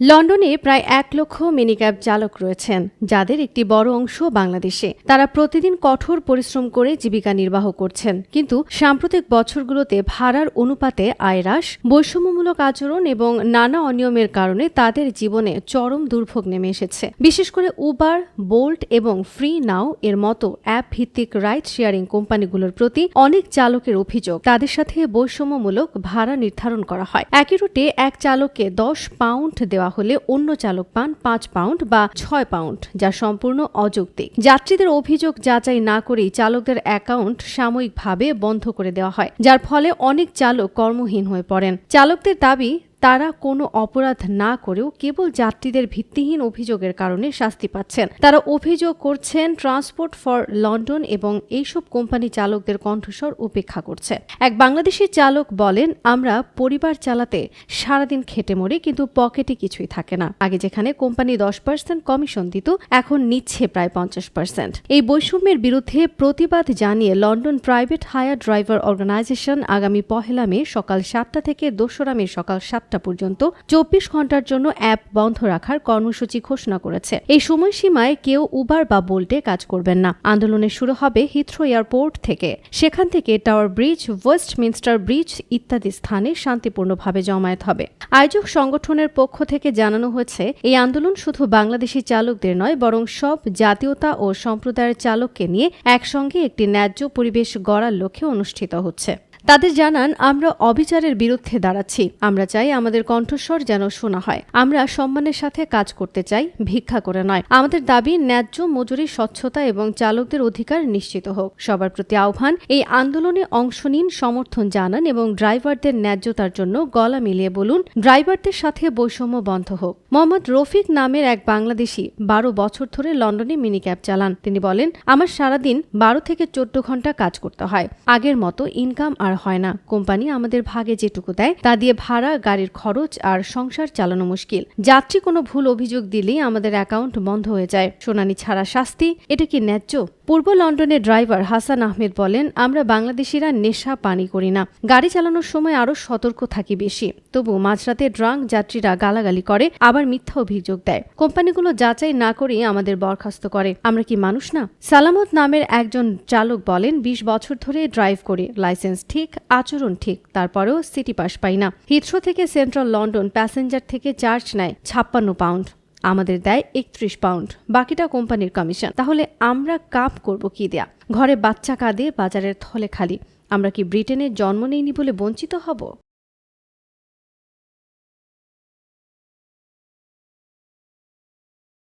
লন্ডনে প্রায় এক লক্ষ মিনিক্যাব চালক রয়েছেন, যাদের একটি বড় অংশ বাংলাদেশে। তারা প্রতিদিন কঠোর পরিশ্রম করে জীবিকা নির্বাহ করছেন, কিন্তু সাম্প্রতিক বছরগুলোতে ভাড়ার অনুপাতে আয় হ্রাস, বৈষম্যমূলক আচরণ এবং নানা অনিয়মের কারণে তাদের জীবনে চরম দুর্ভোগ নেমে এসেছে। বিশেষ করে উবার, বোল্ট এবং ফ্রি নাও এর মতো অ্যাপ ভিত্তিক রাইড শেয়ারিং কোম্পানিগুলোর প্রতি অনেক চালকের অভিযোগ। তাদের সাথে বৈষম্যমূলক ভাড়া নির্ধারণ করা হয়। একই রুটে এক চালককে দশ পাউন্ড দেওয়া হলে অন্য চালক পান পাঁচ পাউন্ড বা ছয় পাউন্ড, যা সম্পূর্ণ অযৌক্তিক। যাত্রীদের অভিযোগ যাচাই না করেই চালকদের অ্যাকাউন্ট সাময়িকভাবে বন্ধ করে দেওয়া হয়, যার ফলে অনেক চালক কর্মহীন হয়ে পড়েন। চালকদের দাবি তারা কোনো অপরাধ না করেও কেবল যাত্রীদের ভিত্তিহীন অভিযোগের কারণে শাস্তি পাচ্ছেন। তারা অভিযোগ করছেন, ট্রান্সপোর্ট ফর লন্ডন এবং এইসব কোম্পানি চালকদের কণ্ঠস্বর উপেক্ষা করছে। এক বাংলাদেশি চালক বলেন, আমরা পরিবার চালাতে সারাদিন খেটে মরি কিন্তু পকেটে কিছুই থাকে না। আগে যেখানে কোম্পানি দশ পার্সেন্ট কমিশন দিত, এখন নিচ্ছে প্রায় পঞ্চাশ পার্সেন্ট। এই বৈষম্যের বিরুদ্ধে প্রতিবাদ জানিয়ে London private hire driver organisation আগামী পহেলা মে সকাল সাতটা থেকে দোসরা মে সকাল সাতটা পর্যন্ত চব্বিশ ঘণ্টার জন্য অ্যাপ বন্ধ রাখার কর্মসূচি ঘোষণা করেছে। এই সময়সীমায় কেউ উবার বা বোল্টে কাজ করবেন না। আন্দোলনের শুরু হবে হিথ্রো এয়ারপোর্ট থেকে। সেখান থেকে Tower Bridge West Westminster Bridge ইত্যাদি স্থানে শান্তিপূর্ণভাবে জমায়েত হবে। আয়োজক সংগঠনের পক্ষ থেকে জানানো হয়েছে, এই আন্দোলন শুধু বাংলাদেশি চালকদের নয়, বরং সব জাতীয়তা ও সম্প্রদায়ের চালককে নিয়ে একসঙ্গে একটি ন্যায্য পরিবেশ গড়ার লক্ষ্যে অনুষ্ঠিত হচ্ছে। তাদের জানান, আমরা অবিচারের বিরুদ্ধে দাঁড়াচ্ছি। আমরা চাই আমাদের কণ্ঠস্বর যেন শোনা হয়। আমরা সম্মানের সাথে কাজ করতে চাই, ভিক্ষা করে নয়। আমাদের দাবি ন্যায্য মজুরি, স্বচ্ছতা এবং চালকদের অধিকার নিশ্চিত হোক। সবার প্রতি আহ্বান, এই আন্দোলনে অংশ নিন, সমর্থন জানান এবং ড্রাইভারদের ন্যায্যতার জন্য গলা মিলিয়ে বলুন, ড্রাইভারদের সাথে বৈষম্য বন্ধ হোক। মোহাম্মদ রফিক নামের এক বাংলাদেশি বারো বছর ধরে লন্ডনে মিনি ক্যাব চালান। তিনি বলেন, আমার সারাদিন বারো থেকে চোদ্দ ঘণ্টা কাজ করতে হয়। আগের মতো ইনকাম আর হয় না। কোম্পানি আমাদের ভাগে যেটুকু দেয়, তা দিয়ে ভাড়া, গাড়ির খরচ আর সংসার চালানো মুশকিল। যাত্রী কোনো ভুল অভিযোগ দিলেই আমাদের অ্যাকাউন্ট বন্ধ হয়ে যায়। শুনানি ছাড়া শাস্তি, এটা কি ন্যায্য? পূর্ব লন্ডনের ড্রাইভার হাসান আহমেদ বলেন, আমরা বাংলাদেশিরা নেশা পানি করি না। গাড়ি চালানোর সময় আরও সতর্ক থাকি বেশি। তবু মাঝরাতে ড্রাঙ্ক যাত্রীরা গালাগালি করে, আবার মিথ্যা অভিযোগ দেয়। কোম্পানিগুলো যাচাই না করেই আমাদের বরখাস্ত করে। আমরা কি মানুষ না? সালামত নামের একজন চালক বলেন, বিশ বছর ধরে ড্রাইভ করে, লাইসেন্স ঠিক, আচরণ ঠিক, তারপরেও সিটি পাস পাই না। হিথ্রো থেকে সেন্ট্রাল লন্ডন প্যাসেঞ্জার থেকে চার্জ নেয় ছাপ্পান্ন পাউন্ড, আমাদের দেয় একত্রিশ পাউন্ড, বাকিটা কোম্পানির কমিশন। তাহলে আমরা কাপ করব কি দেয়া? ঘরে বাচ্চা কাঁদে, বাজারের থলে খালি। আমরা কি ব্রিটেনে জন্ম নেইনি বলে বঞ্চিত হব?